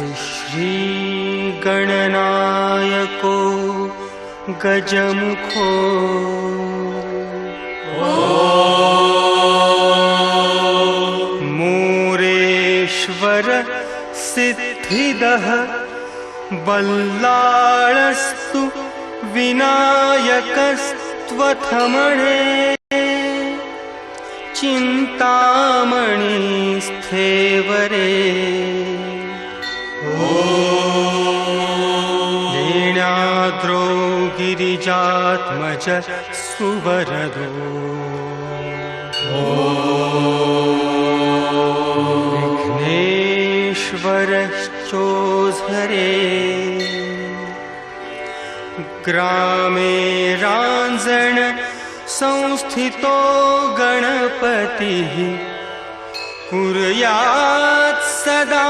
श्रीगणनायको गजमुखो। मोरेश्वर सिद्धिदः बल्लाळस्तु विनायकस्त्वथमणे। चिन्तामणिस्थेवरे गिरिजात्मज सुवरदो। विघ्नेश्वरश्चोधरे ग्रामे राञ्जण संस्थितो गणपतिः कुर्यात् सदा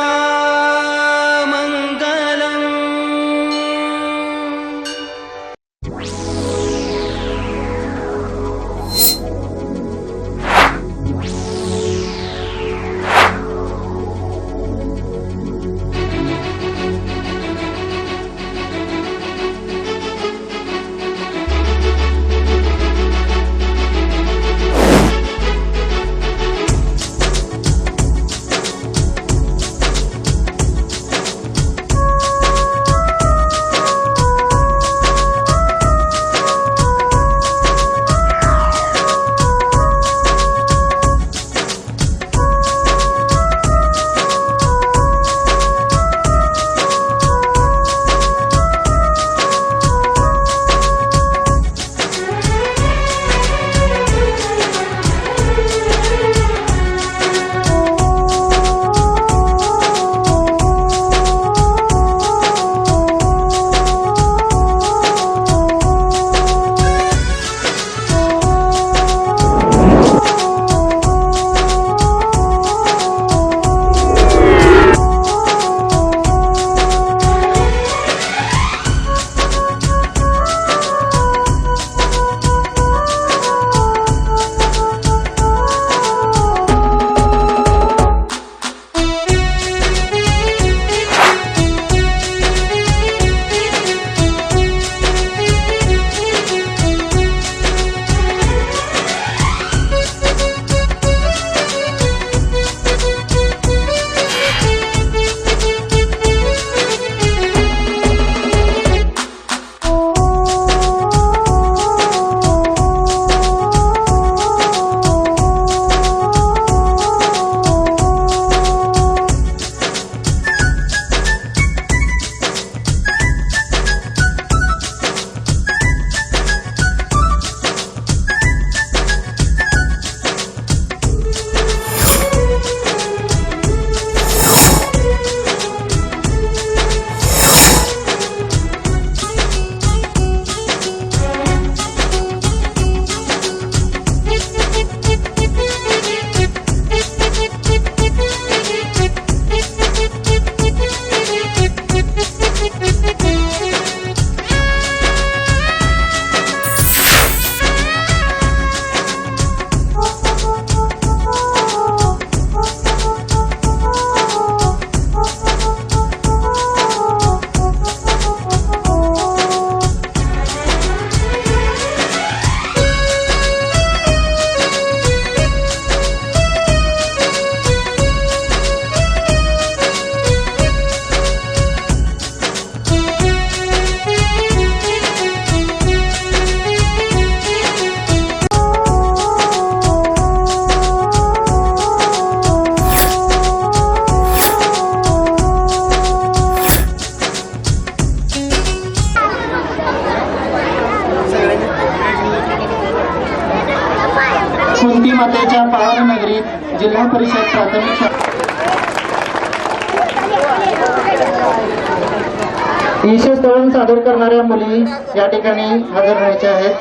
विशेष तळण सादर करणाऱ्या मुली या ठिकाणी हजर राहायच्या आहेत.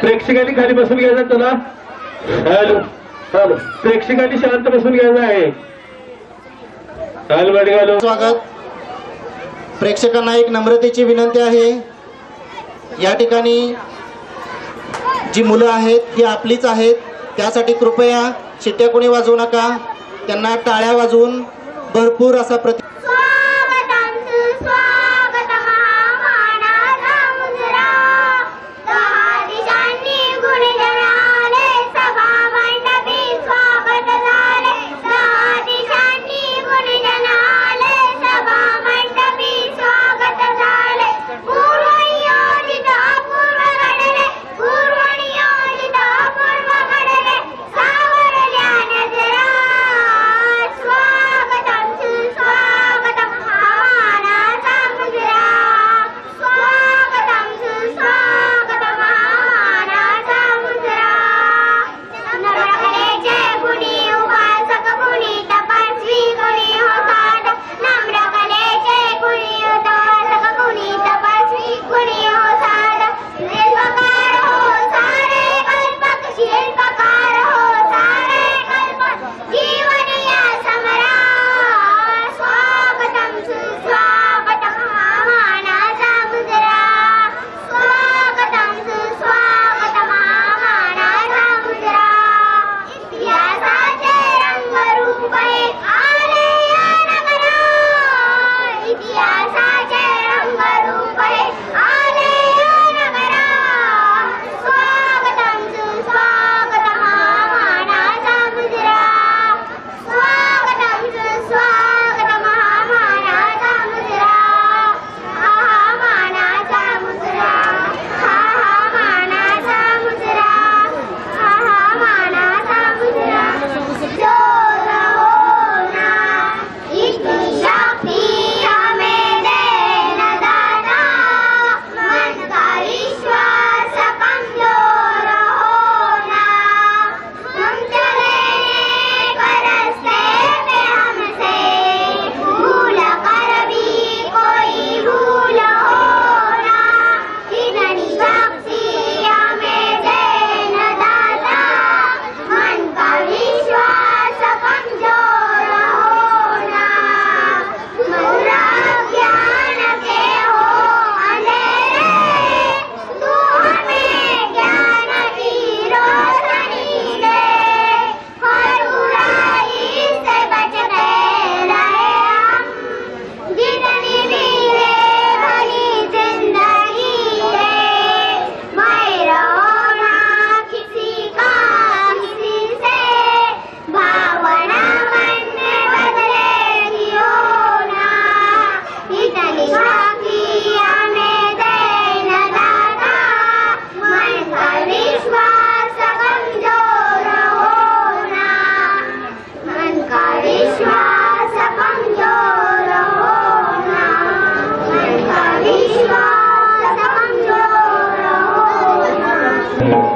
प्रेक्षकांनी खाली बसून घ्यायचं तुला? Hello hello. प्रेक्षकांनी शांत बसून घ्यायचं आहे. स्वागत. प्रेक्षकांना एक नम्रतेची विनंती आहे. या ठिकाणी जी मुलं आहेत ती आपलीच आहेत. त्यासाठी कृपया शिट्ट्या कोणी वाजवू नका. त्यांना टाळ्या वाजवून भरपूर असा प्रति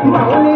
Thank you.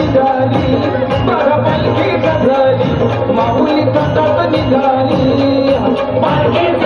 निघाली. मला पालखी सजली माऊली तटात निघाली. पालखी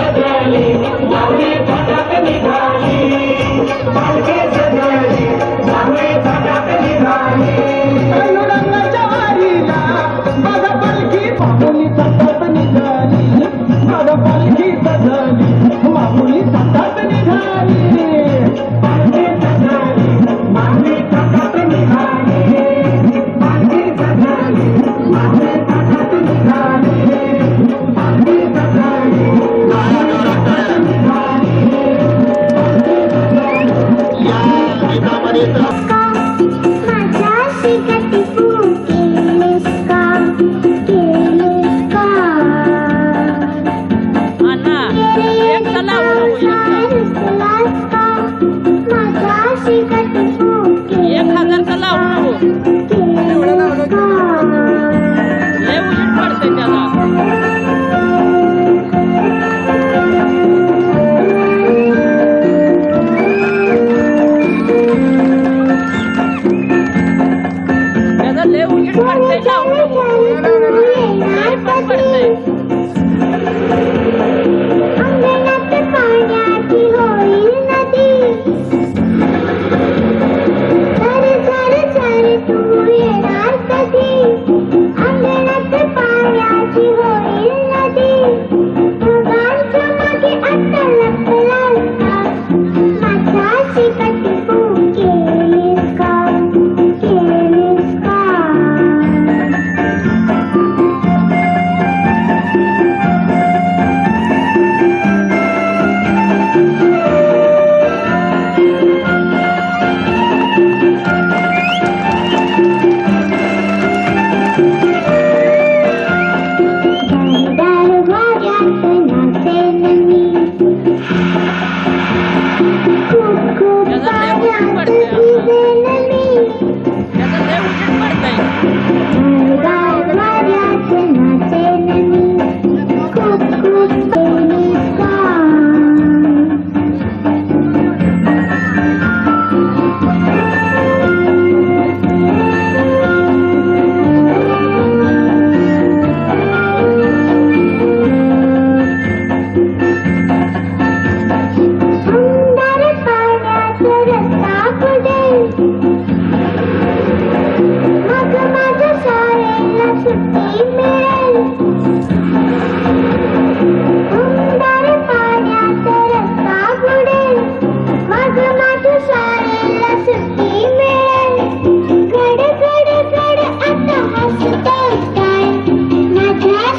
గమనిత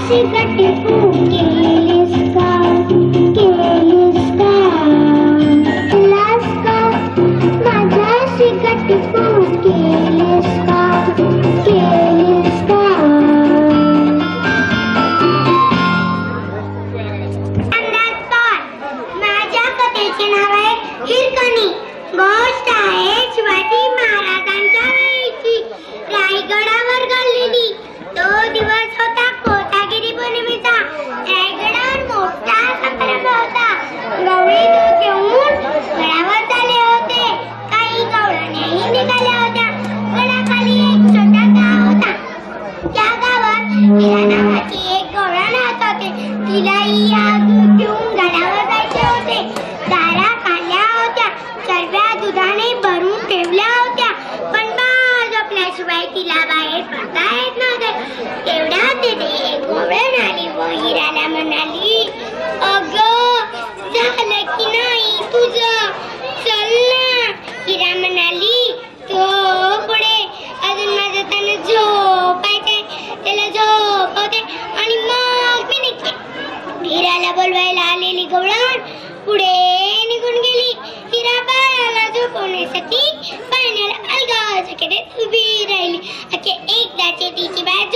she Kirana, Kirana, Kirana, Kirana, Kirana,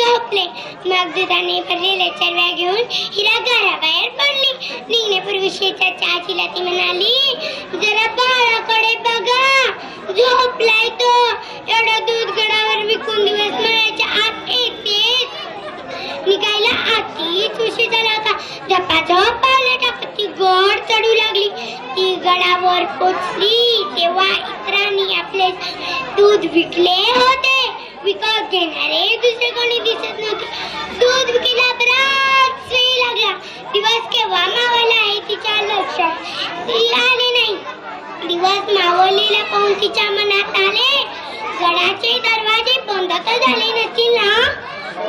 झोपले मग दुधाने भरलेल्या चरव्या घेऊन हिला घराबाहेर पडली. निघण्यापूर्वी शेताच्या आजीला ती म्हणाली जरा बाळाकडे बघा. झोपलाय तो. एवढा दूध गडावर विकून दिवस मरायच्या आत येतेच निघायला आधीच उशीर झाला होता. झपाझप पावले टाकत ती गड चढू लागली. ती गडावर पोचली तेव्हा इतरांनी आपले दूध विकले होते. विकत घेणारे. दुसरे कोणी दिसत नव्हते. दूध विकेला बराच वेळ लागला. दिवस केव्हा मावळला आहे तिच्या लक्षात आले नाही. दिवस मावळलेला पाहून तिच्या मनात आले. गडाचे दरवाजे बंद तर झाले नसतील ना?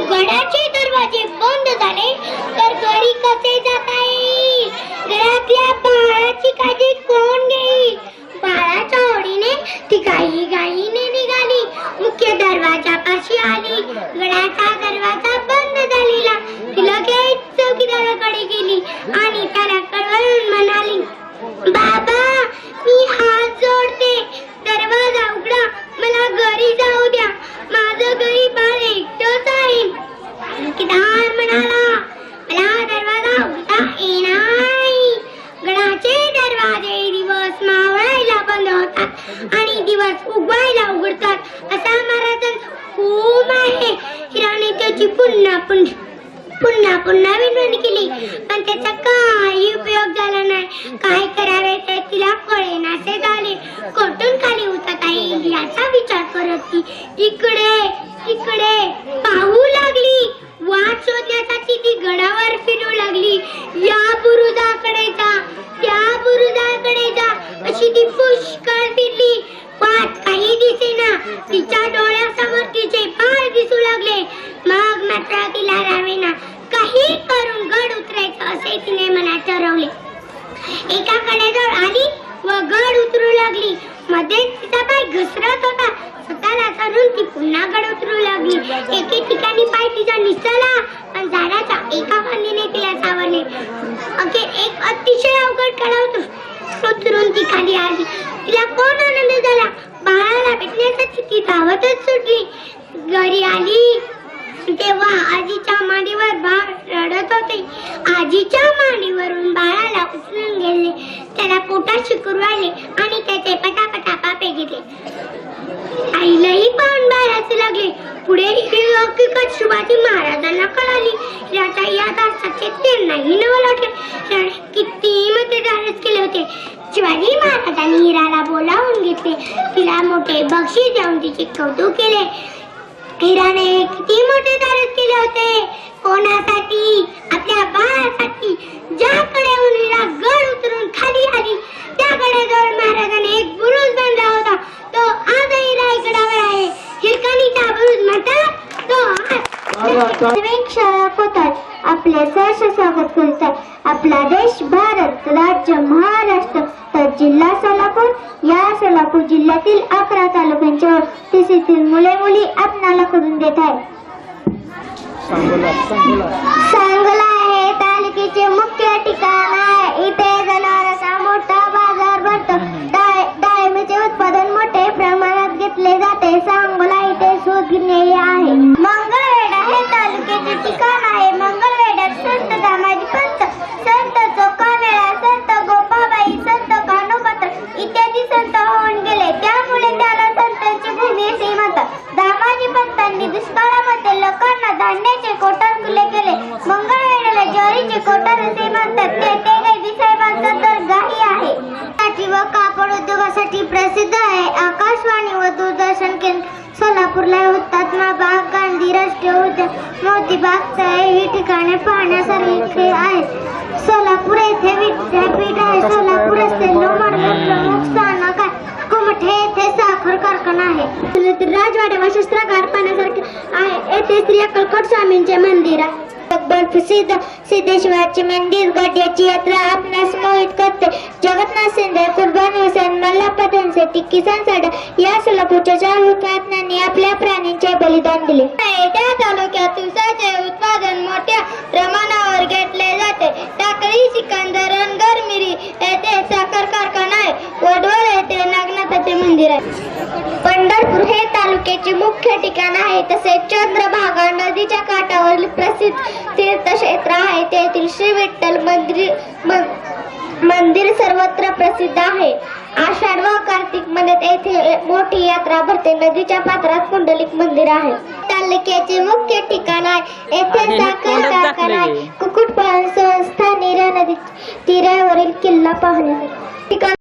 गडाचे दरवाजे बंद झाले तर घरी कसे जाता येईल घरातल्या बाळाची काळजी कोण घेईल बाळाच्या ओढीने ती गाई गाईने निघाली मुख्य दरवाजापाशी आली गडाचा दरवाजा बंद झालेला ती लगेच चौकीदाराकडे गेली आणि त्याला कळवळून म्हणाली बाबा मी हात जोडते दरवाजा उघडा मला घरी जाऊ द्या माझं घरी बाळ एकटंच आहे चौकीदार म्हणाला मला दरवाजा उघडता येणार नाही गडाचे दरवाजे दिवस मावळायला बंद होतात आणि दिवस उगवायला उघडतात असा महाराजांचा हुकूम आहे हिराने त्याची पुन्हा पुन्हा पुन्हा पुन्हा विनवणी केली. पण त्याचा काही उपयोग झाला नाही. काय करावे ते तिला कळेनासे झाले. कोठून खाली उतरता येईल याचा विचार करत ती इकडे तिकडे पाहू लागली. वाट शोधण्यासाठी ती गडावर फिरू लागली. या बुरुदाकडे जा त्या बुरुदाकडे जा. अशी ती पुष्कळ फिरली वाट काही दिसेना. तिच्या डोळ्यासमोर तिचे पाय दिसू लागले. मग मात्र तिला रावेना. काही करून गड उतरायचं असे तिने मनात ठरवले. एका कडेजवळ आली व गड उतरू लागली मध्ये तिचा पाय घसरत होता स्वतःला करून ती पुन्हा गड उतरू लागली. एके ठिकाणी पाय तिचा निसरला पण झाडाच्या एका फांदीने तिला सावरले. अखेर एक अतिशय अवघड कडा उतरून ती खाली आली. तिला कोण आनंद झाला? बाळाला भेटण्यासाठी ती धावतच सुटली. घरी आली. तेव्हा आजीच्या मांडीवर बाळ रडत होते. आजीच्या मांडीवरून बाळाला उचलून गेले. त्याला पोटात शिकुरवाले आणि त्याचे पटापटा पापे घेतले आईलाही पाहून बाळाचे लागले. पुढे ही हकीकत शिवाजी महाराजांना कळाली. राजा या दासाचे त्यांनाही नवल वाटले त्याने किती मोठे धाडस केले होते. शिवाजी महाराजांनी हिराला बोलावून घेतले. तिला मोठे बक्षीस देऊन तिचे कौतुक केले. हिराने किती मोठे धाडस केले होते? कोणासाठी? आपल्या बाळासाठी. ज्याकडे हिरा गड उतरून खाली आली त्याकडे जवळ महाराजाने एक बुरुज बांधला होता. तो आजही रायगडावर आहे. हिरकणीचा बुरुज म्हणतात तो कोतात आपले सहर्ष स्वागत करतात आपला देश भारत राज्य महाराष्ट्र. तर जिल्हा सोलापूर या सोलापूर जिल्ह्यातील अकरा तालुक्यांच्या तिसीतील मुले मुली आपणाला करून देत आहे चांगला आहे फुले हुतात्मा बाग गांधी राष्ट्रीय उद्यान मोती बाग ही ठिकाणे पाहण्यासारखी आहेत सोलापूर येथे विद्यापीठ आहे सोलापूर येथे लोमडलं प्रमुख स्थानक आहे कुमठे येथे साखर कारखाना आहे राजवाड्यावर शस्त्रागार पाहण्यासारखे आहे येथे श्री अक्कलकोट स्वामींचे मंदिर आहे जगभर प्रसिद्ध सिद्धेश्वराचे मंदिर गड्याची यात्रा आपणास मोहित करते. जगन्नाथ शिंदे कुर्बान हुसेन मल्लाप्पा किसान साडा या सोलापूरच्या चार हुतात्म्यांनी आपल्या प्राण्यांचे बलिदान दिले. त्या तालुक्यात ऊसाचे उत्पादन मोठ्या प्रमाणावर घेतले जाते. टाकळी सिकंदर गरमिरी येथे साखर कारखाना आहे. वडवळ येथे नागनाथाचे मंदिर आहे. तालुक्याचे मुख्य ठिकाण आहे. तसेच चंद्रभागा नदीच्या काठावरील प्रसिद्ध तीर्थक्षेत्र आहे. तेथील श्री विठ्ठल मंदिर मंदिर सर्वत्र प्रसिद्ध आहे. आषाढ व कार्तिकमध्ये येथे मोठी यात्रा भरते. नदीच्या पात्रात पुंडलिक मंदिर आहे. तालुक्याचे मुख्य ठिकाण आहे. येथे साखर आहे. कुक्कुटपालन संस्था नीरा नदी तीरावरील किल्ला पाहण्यासाठी.